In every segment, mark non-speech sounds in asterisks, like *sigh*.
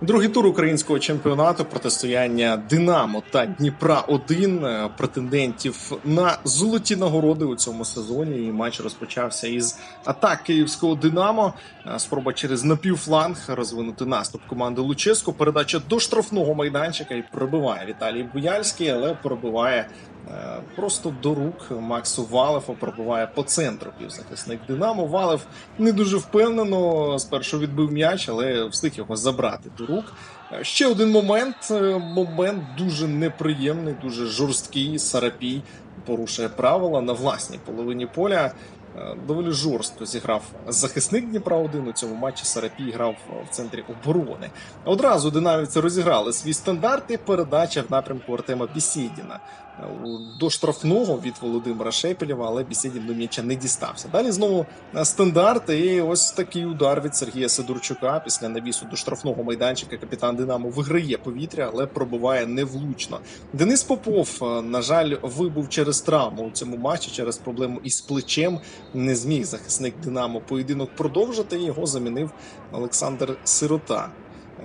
Другий тур українського чемпіонату протистояння Динамо та Дніпра 1 е, претендентів на золоті нагороди у цьому сезоні. І матч розпочався із атак київського Динамо. Е, Спроба через напівфланг розвинути наступ команди Луческо. Передача до штрафного майданчика і пробиває Віталій Буяльський, але пробиває просто до рук Максу Валефу. Пробиває по центру півзахисник Динамо. Валев не дуже впевнено спершу відбив м'яч, але встиг його забрати до рук. Е, Ще один момент. е, Момент дуже неприємний, дуже жорсткий. Сарапій порушує правила на власній половині поля. Е, Доволі жорстко зіграв захисник Дніпра 1 у цьому матчі. Сарапій грав в центрі оборони. Одразу динамівці розіграли свій стандарт і передача в напрямку Артема Бісідіна Е, до штрафного від Володимира Шепелєва, але Бісідін до м'яча не дістався. Далі знову е, стандарт, і ось такий удар від Сергія Сидорчука після навісу до штрафного майданчика. Капітан Динамо виграє повітря, але пробиває невлучно. Денис Попов, е, на жаль, вибув через травму у цьому матчі через проблему із плечем. Не зміг захисник Динамо поєдинок продовжити. Його замінив Олександр Сирота.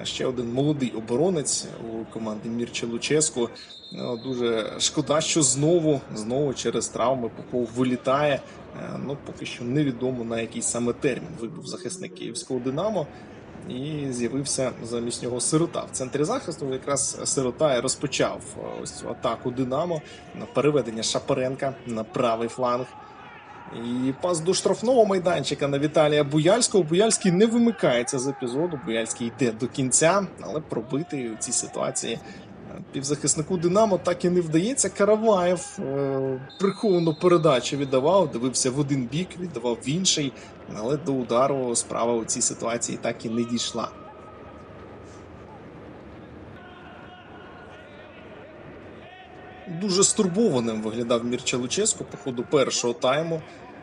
Ще один молодий оборонець у команди Мірче Луческу. Ну, Дуже шкода, що знову, знову через травми Попов вилітає. Е, Ну, поки що невідомо на який саме термін вибув захисник київського Динамо. І з'явився замість нього сирота. В центрі захисту якраз сирота розпочав е, ось цю атаку Динамо на переведення Шапаренка на правий фланг. І пас до штрафного майданчика на Віталія Буяльського. Буяльський не вимикається з епізоду. Буяльський йде до кінця, але пробити у цій ситуації е, півзахиснику Динамо так і не вдається. Караваєв е, приховану передачу віддавав, дивився в один бік, віддавав в інший, але до удару справа у цій ситуації так і не дійшла. Дуже стурбованим виглядав Мірча Луческо по ходу першого тайму.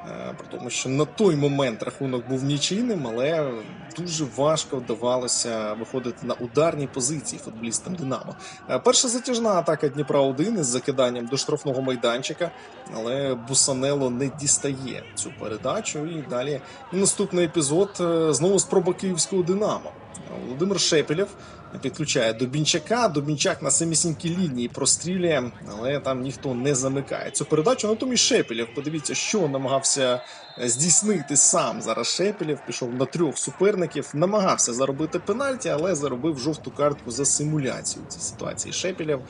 е, При тому, що на той момент рахунок був нічийним, але дуже важко вдавалося виходити на ударні позиції футболістам Динамо. Е, Перша затяжна атака Дніпра 1 із закиданням до штрафного майданчика, але Бусанело не дістає цю передачу. І далі наступний епізод е, знову спроба київського Динамо. Володимир Шепелєв підключає Дубінчака. Дубінчак на самісінькій лінії прострілює, але там ніхто не замикає цю передачу. Натомість Шепелєв, подивіться, що намагався здійснити сам зараз Шепелєв. Пішов на трьох суперників, намагався заробити пенальті, але заробив жовту картку за симуляцію цієї ситуації. Шепелєв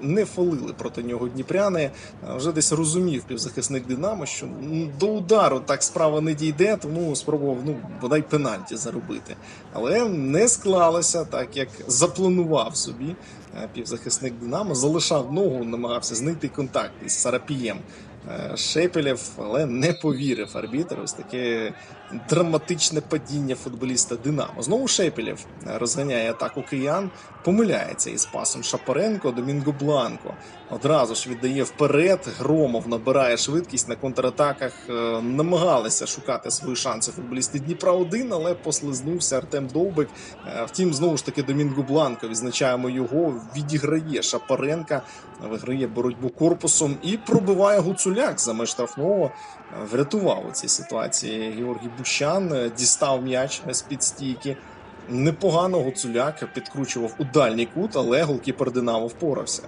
не фолили проти нього дніпряни. Вже десь розумів півзахисник Динамо, що м, до удару так справа не дійде, тому спробував ну бодай пенальті заробити. Але не склалося так, як запланував собі е, півзахисник Динамо. Залишав ногу, намагався знайти контакт із Сарапієм. Е, Шепелєв, але не повірив арбітр. Ось таке драматичне падіння футболіста Динамо. Знову Шепелєв е, розганяє атаку киян, помиляється із пасом Шапаренко, Домінго Бланко. Одразу ж віддає вперед. Громов набирає швидкість на контратаках. е, Намагалися шукати свої шанси футболісти Дніпра 1 але послизнувся Артем Довбик. Е, Втім, знову ж таки, Домінго Бланко відзначаємо його. Відіграє Шапаренка, виграє боротьбу корпусом і пробиває Гуцуляк за меж штрафного. Врятував у цій ситуації Георгій Бущан, е, дістав м'яч з під стійки. Непогано Гуцуляк підкручував у дальній кут, але голкіпер Динамо впорався.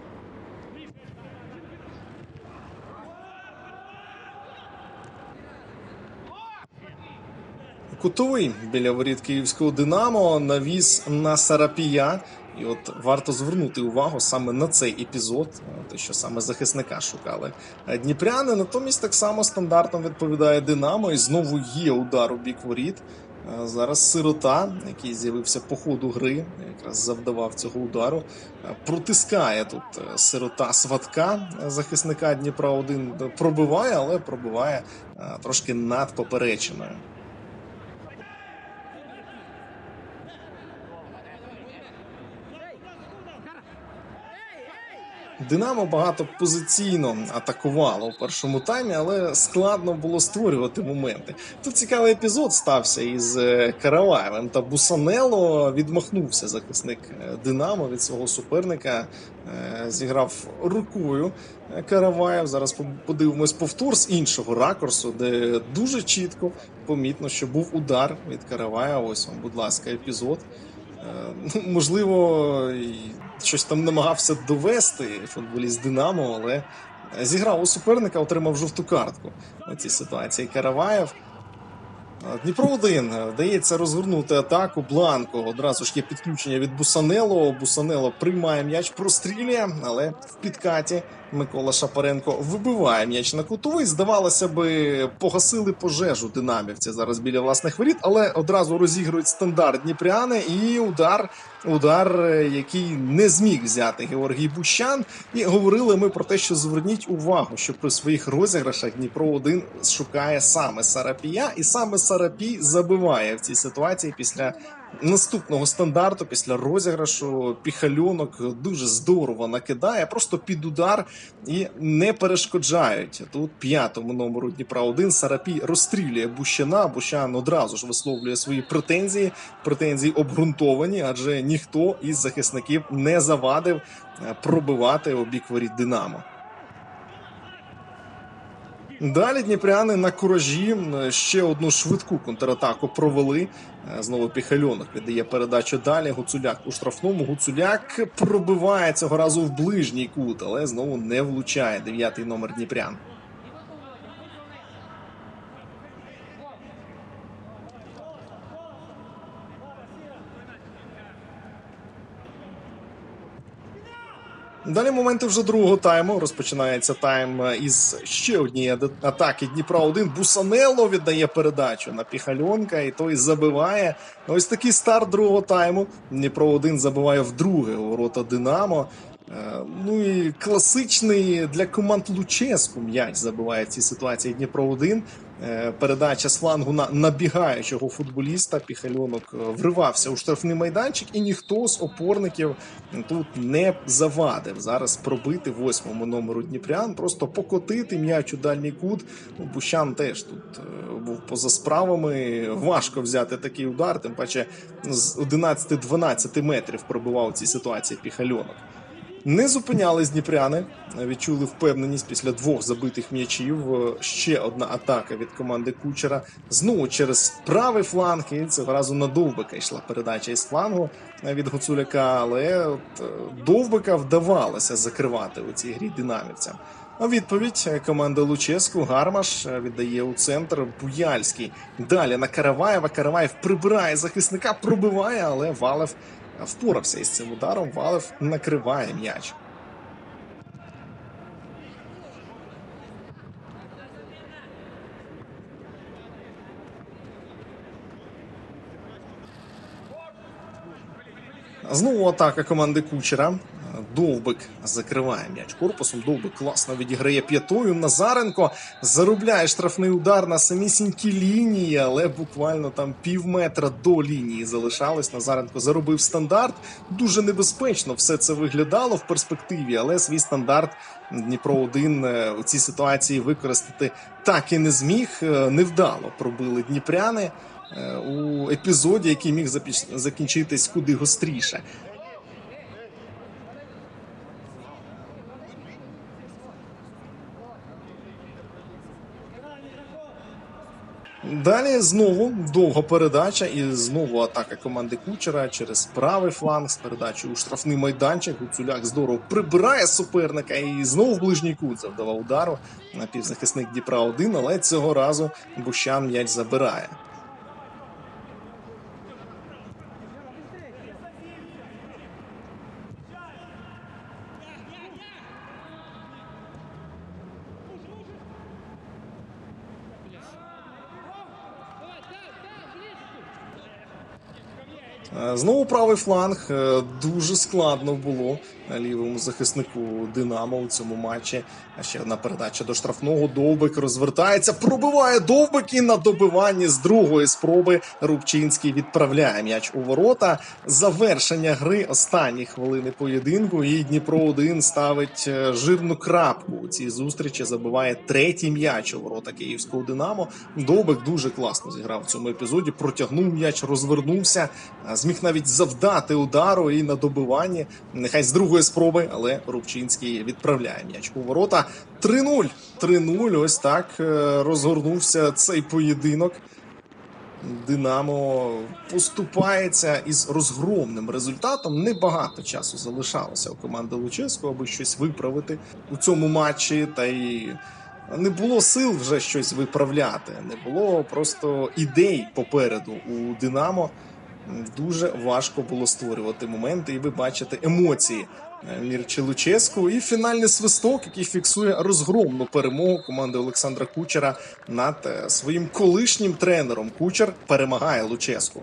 Кутовий біля воріт київського Динамо навіз на Сарапія. І от варто звернути увагу саме на цей епізод, е, те, що саме захисника шукали Е, дніпряни. Натомість так само стандартом відповідає Динамо, і знову є удар у бік воріт. Е, Зараз сирота, який з'явився по ходу гри, якраз завдавав цього удару. Протискає тут сирота сватка захисника Дніпра 1 пробиває, але пробиває трошки над поперечиною. Динамо багато позиційно атакувало у першому таймі, але складно було створювати моменти. Тут цікавий епізод стався із е, Караваєвим та Бусанело відмахнувся захисник е, Динамо від свого суперника. е, Зіграв рукою Караваєв. Зараз по- подивимось повтор з іншого ракурсу, де дуже чітко помітно, що був удар від Караваєва. Ось вам, будь ласка, епізод. Е, *laughs* можливо, щось там намагався довести футболіст Динамо, але зіграв у суперника, отримав жовту картку у цій ситуації. Караваєв. Е, Дніпро 1 вдається розгорнути атаку. Бланко одразу ж є підключення від Бусанело. Бусанело приймає м'яч, прострілює, але в підкаті Микола Шапаренко вибиває м'яч на кутовий. Здавалося би, погасили пожежу динамівці зараз біля власних воріт, але одразу розігрують стандарт Дніпряни і удар, удар, е, який не зміг взяти Георгій Бущан. І говорили ми про те, що зверніть увагу, що при своїх розіграшах Дніпро 1 шукає саме Сарапія, і саме Сарапій забиває в цій ситуації після наступного стандарту, після розіграшу. Піхальонок дуже здорово накидає, просто під удар і не перешкоджають. Тут п'ятому номеру Дніпра 1 Сарапій розстрілює Бущана. Бущан одразу ж висловлює свої претензії. Претензії обґрунтовані, адже ніхто із захисників не завадив е, пробивати обік воріт Динамо. Далі дніпряни на куражі ще одну швидку контратаку провели. Е, Знову Піхальонок віддає передачу далі. Гуцуляк у штрафному. Гуцуляк пробиває цього разу в ближній кут, але знову не влучає. Дев'ятий номер Дніпрян. Далі моменти вже другого тайму. Розпочинається тайм е, із ще однієї атаки Дніпра 1 Бусанело віддає передачу на Піхальонка, і той забиває. Ось такий старт другого тайму. Дніпро 1 забиває вдруге у ворота Динамо. Е, Ну і класичний для команд Луческу м'яч забиває в цій ситуації Дніпро 1 Е, Передача з флангу на набігаючого футболіста. Піхальонок е, вривався у штрафний майданчик, і ніхто з опорників тут не завадив зараз пробити восьмому номеру Дніпрян, просто покотити м'яч у дальній кут. Ну, Бущан теж тут був поза справами. Важко взяти такий удар, тим паче з 11-12 метрів пробивав у цій ситуації Піхальонок. Не зупинялись дніпряни, відчули впевненість після двох забитих м'ячів. Ще одна атака від команди Кучера. Знову через правий фланг. І цього разу на Довбика йшла передача із флангу від Гуцуляка. Але от Довбика вдавалося закривати у цій грі динамівцям. А відповідь команда Луческу Гармаш віддає у центр Буяльський. Далі на Караваєва. Караваєв прибирає захисника, пробиває, але Валев впорався із цим ударом. Валев накриває м'яч. Знову атака команди Кучера. Довбик закриває м'яч корпусом. Довбик класно відіграє п'ятою. Назаренко заробляє штрафний удар на самісінькій лінії, але буквально там пів метра до лінії залишалось. Назаренко заробив стандарт. Дуже небезпечно все це виглядало в перспективі, але свій стандарт Дніпро 1 у цій ситуації використати так і не зміг. Е, Невдало пробили дніпряни е, у епізоді, який міг закінчитись куди гостріше. Далі знову довга передача і знову атака команди Кучера через правий фланг з передачі у штрафний майданчик. Гуцуляк здорово прибирає суперника і знову ближній кут завдавав удару на півзахисник Дніпра 1, але цього разу Бущан м'яч забирає. Знову правий фланг. Е, Дуже складно було лівому захиснику Динамо у цьому матчі. А ще одна передача до штрафного. Довбик розвертається, пробиває Довбик і на добиванні з другої спроби Рубчинський відправляє м'яч у ворота. Завершення гри останні хвилини поєдинку. І Дніпро 1 ставить е, жирну крапку у цій зустрічі. Забиває третій м'яч у ворота київського Динамо. Довбик дуже класно зіграв в цьому епізоді. Протягнув м'яч, розвернувся, зміг навіть завдати удару і на добиванні. Нехай з другої спроби, але Рубчинський відправляє м'яч у ворота. 3-0. 3-0. Ось так е, розгорнувся цей поєдинок. Динамо поступається із розгромним результатом. Небагато часу залишалося у команди Луческу, аби щось виправити у цьому матчі. Та й не було сил вже щось виправляти. Не було просто ідей попереду у Динамо. Дуже важко було створювати моменти, і ви бачите емоції е, Мірчі Луческу. І фінальний свисток, який фіксує розгромну перемогу команди Олександра Кучера над е, своїм колишнім тренером. Кучер перемагає Луческу.